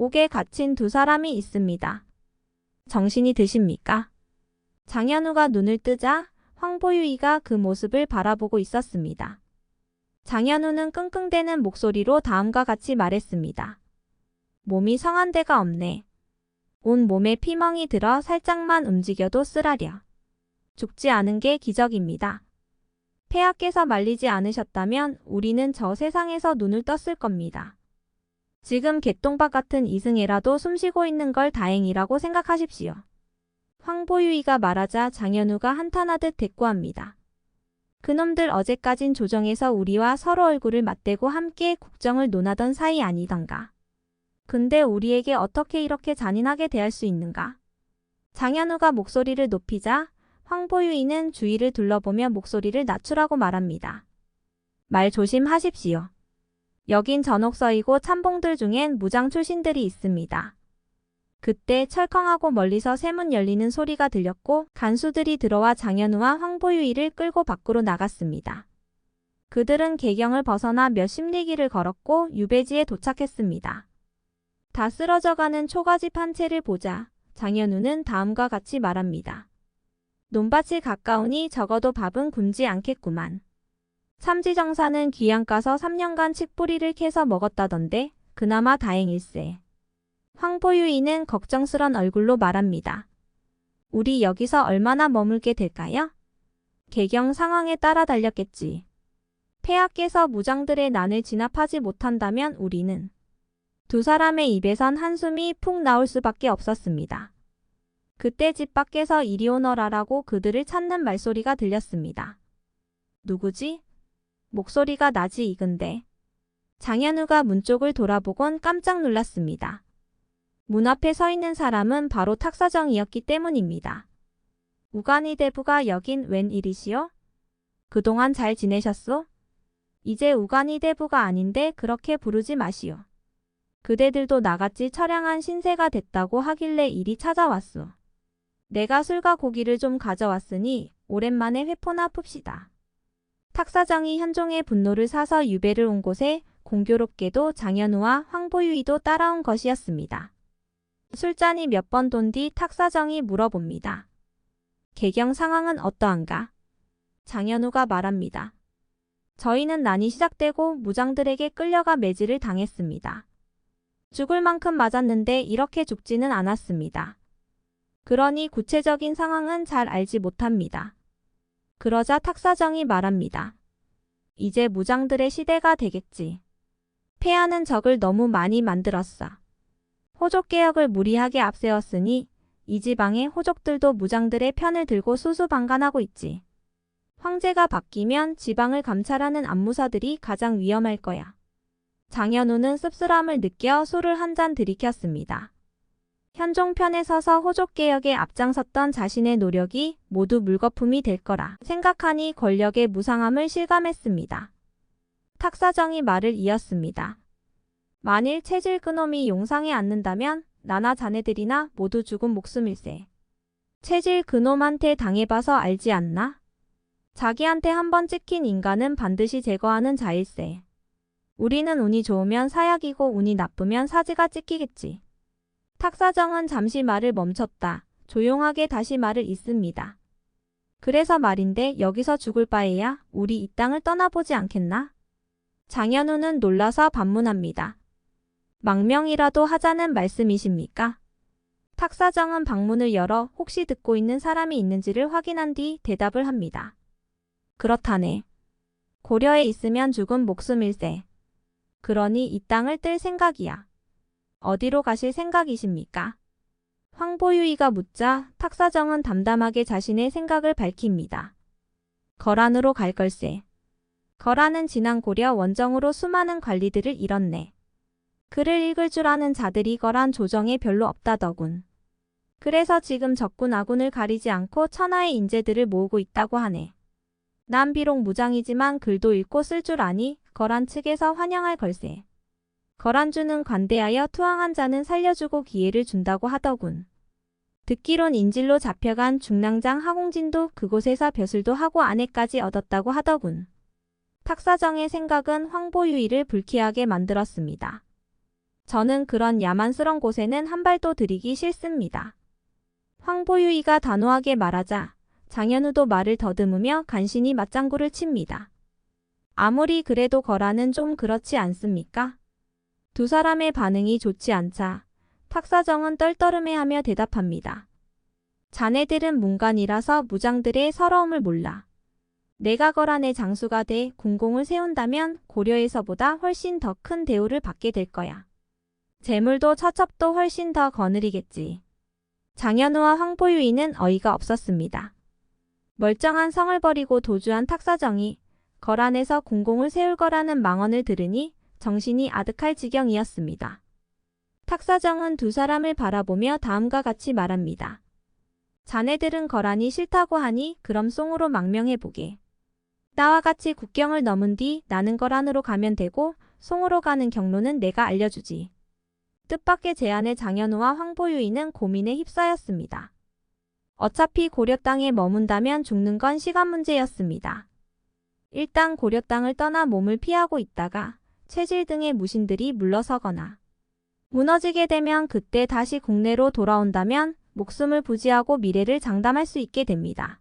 옥에 갇힌 두 사람이 있습니다. 정신이 드십니까? 장현우가 눈을 뜨자 황보유이가 그 모습을 바라보고 있었습니다. 장현우는 끙끙대는 목소리로 다음과 같이 말했습니다. 몸이 성한 데가 없네. 온 몸에 피멍이 들어 살짝만 움직여도 쓰라려. 죽지 않은 게 기적입니다. 폐하께서 말리지 않으셨다면 우리는 저 세상에서 눈을 떴을 겁니다. 지금 개똥박 같은 이승애라도 숨쉬고 있는 걸 다행이라고 생각하십시오. 황보유이가 말하자 장현우가 한탄하듯 대꾸합니다. 그놈들 어제까진 조정에서 우리와 서로 얼굴을 맞대고 함께 국정을 논하던 사이 아니던가. 근데 우리에게 어떻게 이렇게 잔인하게 대할 수 있는가? 장현우가 목소리를 높이자 황보유이는 주위를 둘러보며 목소리를 낮추라고 말합니다. 말 조심하십시오. 여긴 전옥서이고 참봉들 중엔 무장 출신들이 있습니다. 그때 철컹하고 멀리서 세문 열리는 소리가 들렸고 간수들이 들어와 장현우와 황보유이를 끌고 밖으로 나갔습니다. 그들은 개경을 벗어나 몇십 리기를 걸었고 유배지에 도착했습니다. 다 쓰러져가는 초가집 한 채를 보자 장현우는 다음과 같이 말합니다. 논밭이 가까우니 적어도 밥은 굶지 않겠구만. 삼지정사는 귀양 가서 3년간 칡뿌리를 캐서 먹었다던데 그나마 다행일세. 황보유이는 걱정스런 얼굴로 말합니다. 우리 여기서 얼마나 머물게 될까요? 개경 상황에 따라 달렸겠지. 폐하께서 무장들의 난을 진압하지 못한다면 우리는 두 사람의 입에선 한숨이 푹 나올 수밖에 없었습니다. 그때 집 밖에서 이리 오너라라고 그들을 찾는 말소리가 들렸습니다. 누구지? 목소리가 나지 익은데. 장현우가 문 쪽을 돌아보곤 깜짝 놀랐습니다. 문 앞에 서 있는 사람은 바로 탁사정이었기 때문입니다. 우간이 대부가 여긴 웬일이시오? 그동안 잘 지내셨소? 이제 우간이 대부가 아닌데 그렇게 부르지 마시오. 그대들도 나같이 처량한 신세가 됐다고 하길래 일이 찾아왔소. 내가 술과 고기를 좀 가져왔으니 오랜만에 회포나 풉시다. 탁사장이 현종의 분노를 사서 유배를 온 곳에 공교롭게도 장현우와 황보유이도 따라온 것이었습니다. 술잔이 몇 번 돈 뒤 탁사정이 물어봅니다. 개경 상황은 어떠한가? 장현우가 말합니다. 저희는 난이 시작되고 무장들에게 끌려가 매질을 당했습니다. 죽을 만큼 맞았는데 이렇게 죽지는 않았습니다. 그러니 구체적인 상황은 잘 알지 못합니다. 그러자 탁사정이 말합니다. 이제 무장들의 시대가 되겠지. 폐하는 적을 너무 많이 만들었어. 호족개혁을 무리하게 앞세웠으니 이 지방의 호족들도 무장들의 편을 들고 수수방관하고 있지. 황제가 바뀌면 지방을 감찰하는 안무사들이 가장 위험할 거야. 장현우는 씁쓸함을 느껴 술을 한 잔 들이켰습니다. 현종 편에 서서 호족개혁에 앞장섰던 자신의 노력이 모두 물거품이 될 거라 생각하니 권력의 무상함을 실감했습니다. 탁사정이 말을 이었습니다. 만일 체질 그놈이 용상에 앉는다면 나나 자네들이나 모두 죽은 목숨일세. 체질 그놈한테 당해봐서 알지 않나? 자기한테 한번 찍힌 인간은 반드시 제거하는 자일세. 우리는 운이 좋으면 사약이고 운이 나쁘면 사지가 찍히겠지. 탁사정은 잠시 말을 멈췄다. 조용하게 다시 말을 잇습니다. 그래서 말인데 여기서 죽을 바에야 우리 이 땅을 떠나보지 않겠나? 장현우는 놀라서 반문합니다. 망명이라도 하자는 말씀이십니까? 탁사정은 방문을 열어 혹시 듣고 있는 사람이 있는지를 확인한 뒤 대답을 합니다. 그렇다네. 고려에 있으면 죽은 목숨일세. 그러니 이 땅을 뜰 생각이야. 어디로 가실 생각이십니까? 황보유이가 묻자 탁사정은 담담하게 자신의 생각을 밝힙니다. 거란으로 갈 걸세. 거란은 지난 고려 원정으로 수많은 관리들을 잃었네. 글을 읽을 줄 아는 자들이 거란 조정에 별로 없다더군. 그래서 지금 적군 아군을 가리지 않고 천하의 인재들을 모으고 있다고 하네. 난 비록 무장이지만 글도 읽고 쓸 줄 아니 거란 측에서 환영할 걸세. 거란주는 관대하여 투항한 자는 살려주고 기회를 준다고 하더군. 듣기론 인질로 잡혀간 중랑장 하공진도 그곳에서 벼슬도 하고 아내까지 얻었다고 하더군. 탁사정의 생각은 황보유이를 불쾌하게 만들었습니다. 저는 그런 야만스런 곳에는 한 발도 들이기 싫습니다. 황보유이가 단호하게 말하자 장현우도 말을 더듬으며 간신히 맞장구를 칩니다. 아무리 그래도 거라는 좀 그렇지 않습니까? 두 사람의 반응이 좋지 않자 탁사정은 떨떠름해하며 대답합니다. 자네들은 문관이라서 무장들의 서러움을 몰라. 내가 거란의 장수가 돼 궁공을 세운다면 고려에서보다 훨씬 더 큰 대우를 받게 될 거야. 재물도 처첩도 훨씬 더 거느리겠지. 장현우와 황보유이는 어이가 없었습니다. 멀쩡한 성을 버리고 도주한 탁사정이 거란에서 궁공을 세울 거라는 망언을 들으니 정신이 아득할 지경이었습니다. 탁사정은 두 사람을 바라보며 다음과 같이 말합니다. 자네들은 거란이 싫다고 하니 그럼 송으로 망명해보게. 나와 같이 국경을 넘은 뒤 나는 거란으로 가면 되고 송으로 가는 경로는 내가 알려주지. 뜻밖의 제안에 장현우와 황보유이는 고민에 휩싸였습니다. 어차피 고려 땅에 머문다면 죽는 건 시간 문제였습니다. 일단 고려 땅을 떠나 몸을 피하고 있다가 체질 등의 무신들이 물러서거나 무너지게 되면 그때 다시 국내로 돌아온다면 목숨을 부지하고 미래를 장담할 수 있게 됩니다.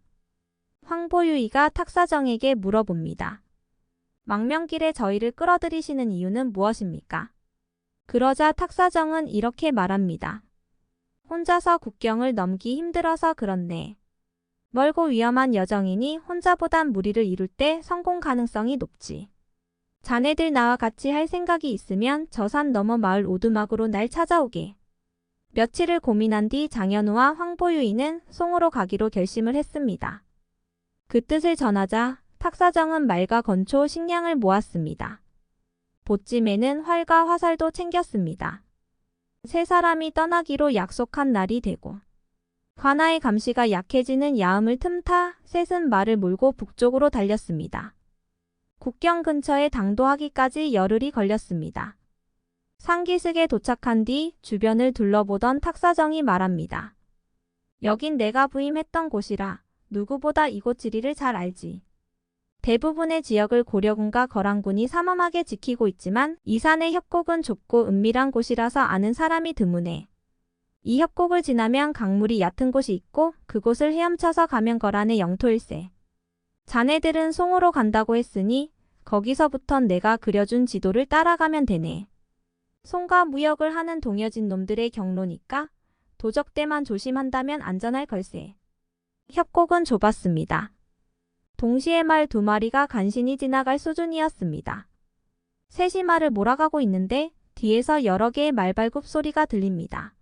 황보유이가 탁사정에게 물어봅니다. 망명길에 저희를 끌어들이시는 이유는 무엇입니까? 그러자 탁사정은 이렇게 말합니다. 혼자서 국경을 넘기 힘들어서 그렇네. 멀고 위험한 여정이니 혼자보단 무리를 이룰 때 성공 가능성이 높지. 자네들 나와 같이 할 생각이 있으면 저 산 너머 마을 오두막으로 날 찾아오게. 며칠을 고민한 뒤 장현우와 황보유이는 송으로 가기로 결심을 했습니다. 그 뜻을 전하자 탁사정은 말과 건초 식량을 모았습니다. 보찜에는 활과 화살도 챙겼습니다. 세 사람이 떠나기로 약속한 날이 되고 관아의 감시가 약해지는 야음을 틈타 셋은 말을 몰고 북쪽으로 달렸습니다. 국경 근처에 당도하기까지 열흘이 걸렸습니다. 상기슭에 도착한 뒤 주변을 둘러보던 탁사정이 말합니다. 여긴 내가 부임했던 곳이라 누구보다 이곳 지리를 잘 알지. 대부분의 지역을 고려군과 거란군이 삼엄하게 지키고 있지만 이 산의 협곡은 좁고 은밀한 곳이라서 아는 사람이 드무네. 이 협곡을 지나면 강물이 얕은 곳이 있고 그곳을 헤엄쳐서 가면 거란의 영토일세. 자네들은 송으로 간다고 했으니 거기서부턴 내가 그려준 지도를 따라가면 되네. 송과 무역을 하는 동여진 놈들의 경로니까 도적대만 조심한다면 안전할 걸세. 협곡은 좁았습니다. 동시에 말 두 마리가 간신히 지나갈 수준이었습니다. 셋이 말을 몰아가고 있는데 뒤에서 여러 개의 말발굽 소리가 들립니다.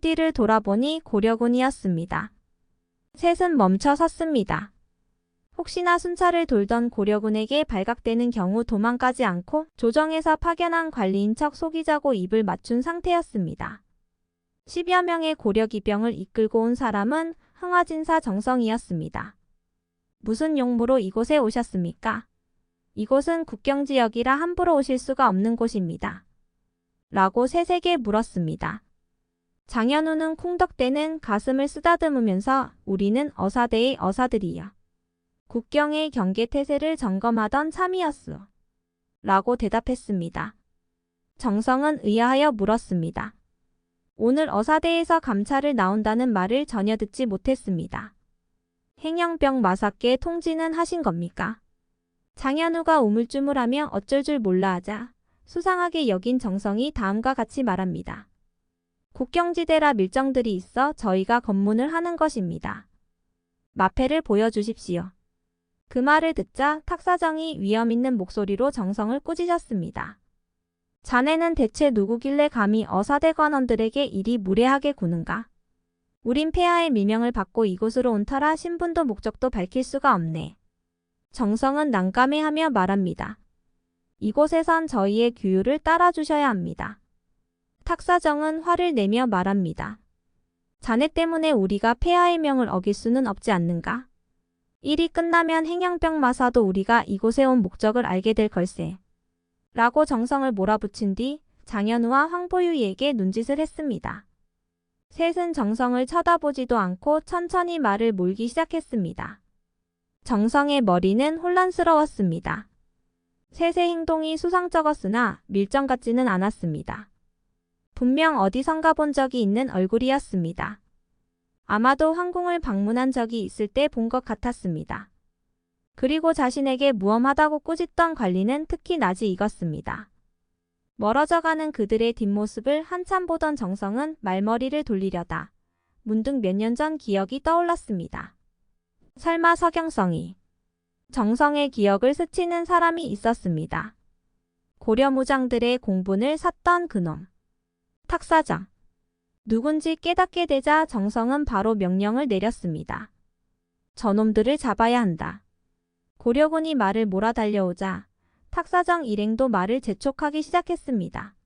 뒤를 돌아보니 고려군이었습니다. 셋은 멈춰 섰습니다. 혹시나 순찰을 돌던 고려군에게 발각되는 경우 도망가지 않고 조정에서 파견한 관리인 척 속이자고 입을 맞춘 상태였습니다. 10여 명의 고려 기병을 이끌고 온 사람은 흥화진사 정성이었습니다. 무슨 용무로 이곳에 오셨습니까? 이곳은 국경지역이라 함부로 오실 수가 없는 곳입니다. 라고 세세게 물었습니다. 장현우는 쿵덕대는 가슴을 쓰다듬으면서 우리는 어사대의 어사들이여. 국경의 경계 태세를 점검하던 참이었소. 라고 대답했습니다. 정성은 의아하여 물었습니다. 오늘 어사대에서 감찰을 나온다는 말을 전혀 듣지 못했습니다. 행영병 마사께 통지는 하신 겁니까? 장현우가 우물쭈물하며 어쩔 줄 몰라 하자 수상하게 여긴 정성이 다음과 같이 말합니다. 국경지대라 밀정들이 있어 저희가 검문을 하는 것입니다. 마패를 보여주십시오. 그 말을 듣자 탁사정이 위험 있는 목소리로 정성을 꾸짖었습니다. 자네는 대체 누구길래 감히 어사대 관원들에게 이리 무례하게 구는가? 우린 폐하의 미명을 받고 이곳으로 온 터라 신분도 목적도 밝힐 수가 없네. 정성은 난감해하며 말합니다. 이곳에선 저희의 규율을 따라주셔야 합니다. 탁사정은 화를 내며 말합니다. 자네 때문에 우리가 폐하의 명을 어길 수는 없지 않는가? 일이 끝나면 행양병 마사도 우리가 이곳에 온 목적을 알게 될 걸세. 라고 정성을 몰아붙인 뒤 장현우와 황보유에게 눈짓을 했습니다. 셋은 정성을 쳐다보지도 않고 천천히 말을 몰기 시작했습니다. 정성의 머리는 혼란스러웠습니다. 셋의 행동이 수상쩍었으나 밀정 같지는 않았습니다. 분명 어디선가 본 적이 있는 얼굴이었습니다. 아마도 황궁을 방문한 적이 있을 때 본 것 같았습니다. 그리고 자신에게 무엄하다고 꾸짖던 관리는 특히 낯이 익었습니다. 멀어져가는 그들의 뒷모습을 한참 보던 정성은 말머리를 돌리려다 문득 몇 년 전 기억이 떠올랐습니다. 설마 서경성이 정성의 기억을 스치는 사람이 있었습니다. 고려 무장들의 공분을 샀던 그놈. 탁사장. 누군지 깨닫게 되자 정성은 바로 명령을 내렸습니다. 저놈들을 잡아야 한다. 고려군이 말을 몰아 달려오자 탁사정 일행도 말을 재촉하기 시작했습니다.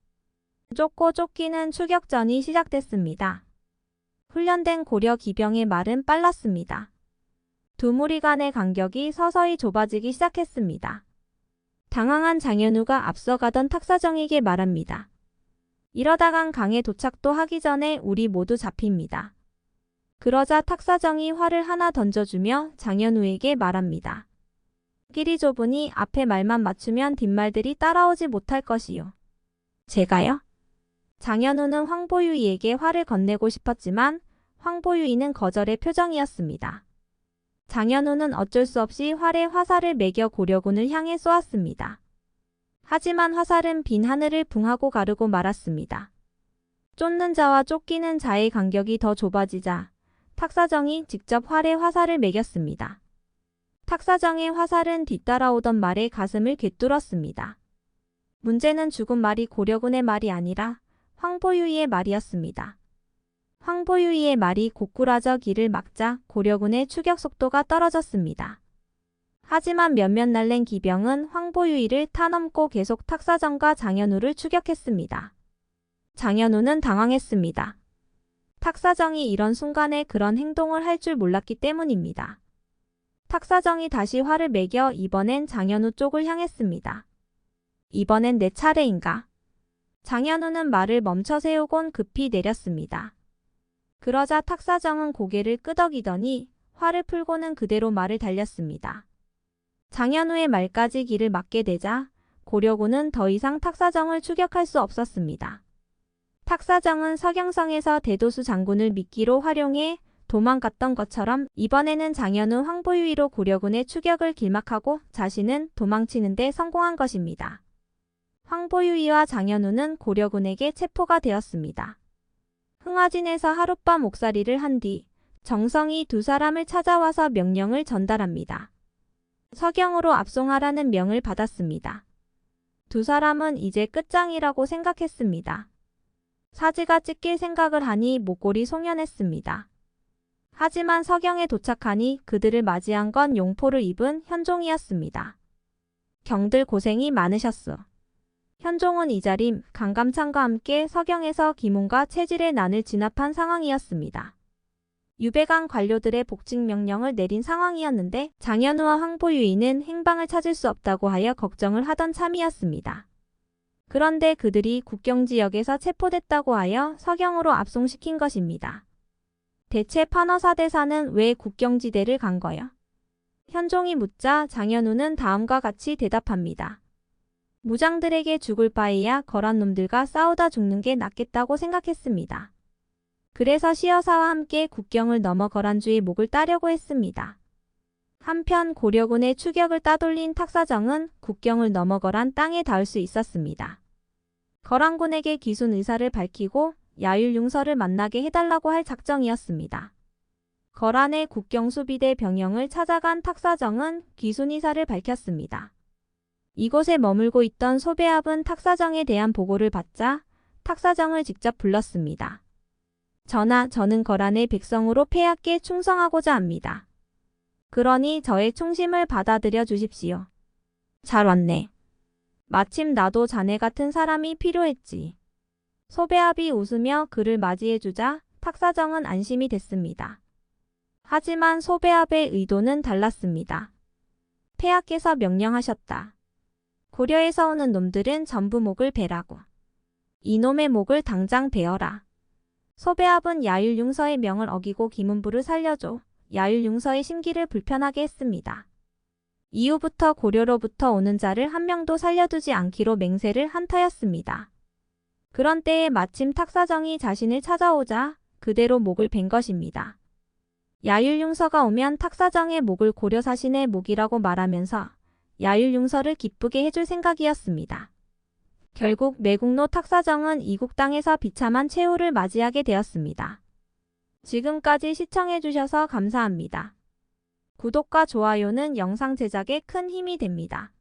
쫓고 쫓기는 추격전이 시작됐습니다. 훈련된 고려 기병의 말은 빨랐습니다. 두 무리 간의 간격이 서서히 좁아지기 시작했습니다. 당황한 장현우가 앞서가던 탁사정에게 말합니다. 이러다간 강에 도착도 하기 전에 우리 모두 잡힙니다. 그러자 탁사정이 활을 하나 던져주며 장현우에게 말합니다. 길이 좁으니 앞에 말만 맞추면 뒷말들이 따라오지 못할 것이요. 제가요? 장현우는 황보유이에게 활을 건네고 싶었지만 황보유이는 거절의 표정이었습니다. 장현우는 어쩔 수 없이 활에 화살을 매겨 고려군을 향해 쏘았습니다. 하지만 화살은 빈 하늘을 붕하고 가르고 말았습니다. 쫓는 자와 쫓기는 자의 간격이 더 좁아지자 탁사정이 직접 활에 화살을 매겼습니다. 탁사정의 화살은 뒤따라오던 말의 가슴을 꿰뚫었습니다. 문제는 죽은 말이 고려군의 말이 아니라 황보유이의 말이었습니다. 황보유이의 말이 고꾸라져 길을 막자 고려군의 추격 속도가 떨어졌습니다. 하지만 몇몇 날랜 기병은 황보유이를 타넘고 계속 탁사정과 장현우를 추격했습니다. 장현우는 당황했습니다. 탁사정이 이런 순간에 그런 행동을 할 줄 몰랐기 때문입니다. 탁사정이 다시 활을 매겨 이번엔 장현우 쪽을 향했습니다. 이번엔 내 차례인가? 장현우는 말을 멈춰 세우곤 급히 내렸습니다. 그러자 탁사정은 고개를 끄덕이더니 활을 풀고는 그대로 말을 달렸습니다. 장현우의 말까지 길을 막게 되자 고려군은 더 이상 탁사정을 추격할 수 없었습니다. 탁사정은 서경성에서 대도수 장군을 미끼로 활용해 도망갔던 것처럼 이번에는 장현우 황보유이로 고려군의 추격을 길막하고 자신은 도망치는데 성공한 것입니다. 황보유이와 장현우는 고려군에게 체포가 되었습니다. 흥화진에서 하룻밤 옥살이를 한 뒤 정성이 두 사람을 찾아와서 명령을 전달합니다. 서경으로 압송하라는 명을 받았습니다. 두 사람은 이제 끝장이라고 생각했습니다. 사지가 찢길 생각을 하니 목골이 송연했습니다. 하지만 서경에 도착하니 그들을 맞이한 건 용포를 입은 현종이었습니다. 경들 고생이 많으셨어. 현종은 이 자림 강감찬과 함께 서경에서 기문과 체질의 난을 진압한 상황이었습니다. 유배강 관료들의 복직 명령을 내린 상황이었는데 장현우와 황보유이는 행방을 찾을 수 없다고 하여 걱정을 하던 참이었습니다. 그런데 그들이 국경 지역에서 체포됐다고 하여 서경으로 압송시킨 것입니다. 대체 판어사 대사는 왜 국경지대를 간 거요? 현종이 묻자 장현우는 다음과 같이 대답합니다. 무장들에게 죽을 바에야 거란 놈들과 싸우다 죽는 게 낫겠다고 생각했습니다. 그래서 시여사와 함께 국경을 넘어 거란주의 목을 따려고 했습니다. 한편 고려군의 추격을 따돌린 탁사정은 국경을 넘어 거란 땅에 닿을 수 있었습니다. 거란군에게 기순 의사를 밝히고 야율융서를 만나게 해달라고 할 작정이었습니다. 거란의 국경수비대 병영을 찾아간 탁사정은 기순이사를 밝혔습니다. 이곳에 머물고 있던 소배압은 탁사정에 대한 보고를 받자 탁사정을 직접 불렀습니다. 전하, 저는 거란의 백성으로 폐하께 충성하고자 합니다. 그러니 저의 충심을 받아들여 주십시오. 잘 왔네. 마침 나도 자네 같은 사람이 필요했지. 소배압이 웃으며 그를 맞이해주자 탁사정은 안심이 됐습니다. 하지만 소배압의 의도는 달랐습니다. 폐하께서 명령하셨다. 고려에서 오는 놈들은 전부 목을 베라고. 이놈의 목을 당장 베어라. 소배압은 야율융서의 명을 어기고 김은부를 살려줘 야율융서의 심기를 불편하게 했습니다. 이후부터 고려로부터 오는 자를 한 명도 살려두지 않기로 맹세를 한 터였습니다. 그런 때에 마침 탁사정이 자신을 찾아오자 그대로 목을 벤 것입니다. 야율융서가 오면 탁사정의 목을 고려사신의 목이라고 말하면서 야율융서를 기쁘게 해줄 생각이었습니다. 결국 매국노 탁사정은 이국 땅에서 비참한 최후를 맞이하게 되었습니다. 지금까지 시청해주셔서 감사합니다. 구독과 좋아요는 영상 제작에 큰 힘이 됩니다.